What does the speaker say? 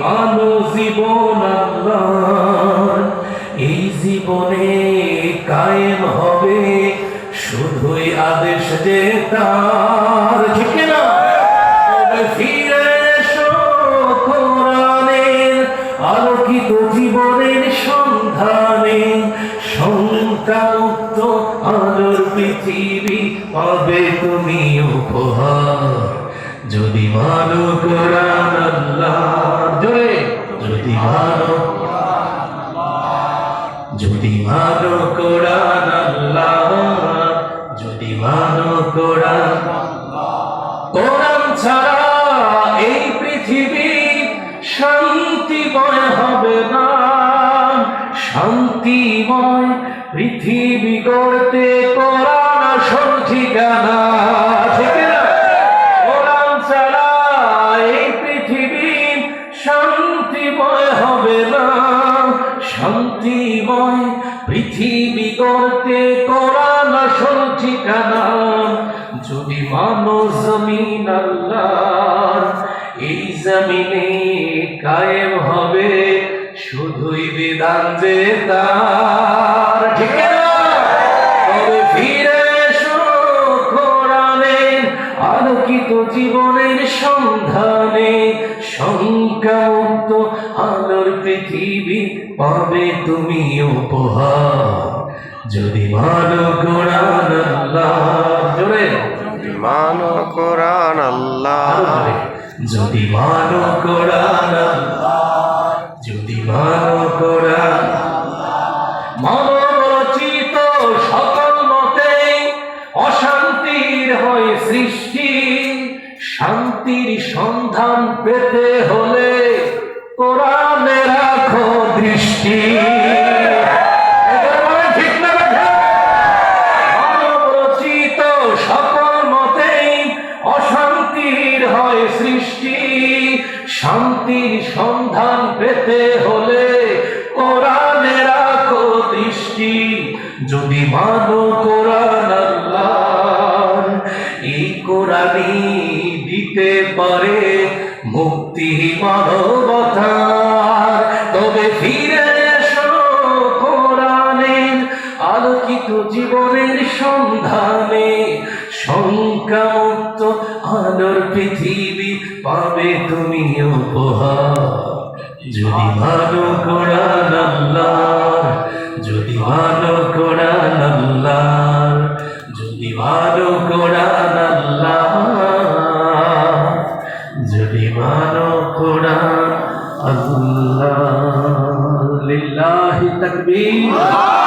মানো জীবন আল্লাহর, এই জীবনে কায়েম হবে শুধুই আদেশ যে তার। জীবনের সন্ধানে। পৃথিবী পাবে তুমি উপহার। যদি মানো কোরআন শান্তিময় পৃথিবী গড়তে কোরআন আসল ঠিকানা পৃথিবী না ঠিকানা যদি মানো জমিন আল্লাহ এই জমিনে কায়েম হবে। শুধুই বিধান যে তার ঠিক তবে ফিরে কোরআনের আলোকিত জীবনের সন্ধানে। শঙ্কামুক্ত আলোর পৃথিবী পাবে তুমি উপহার। যদি মানো কোরআন আল্লাহ। জোরে। মানো কোরআন আল্লাহ। যদি মানো কোরআন আল্লাহ, যদি মানো সৃষ্টি শান্তির সন্ধান পেতে হলে কোরআনে রাখো দৃষ্টি। শান্তির সন্ধান ঠিক দিতে পারে মুক্তি মানবতার। তবে ফিরে এসো কোরআনের আলোকিত জীবনের সন্ধানে। শঙ্কামুক্ত আলোর পৃথিবী পাবে তুমি উপহার। যদি ভালো কোরআন আল্লাহ যদি ভালো কোরআন বিমান খোড়া আল্লাহ লিল্লাহি তাকবীর।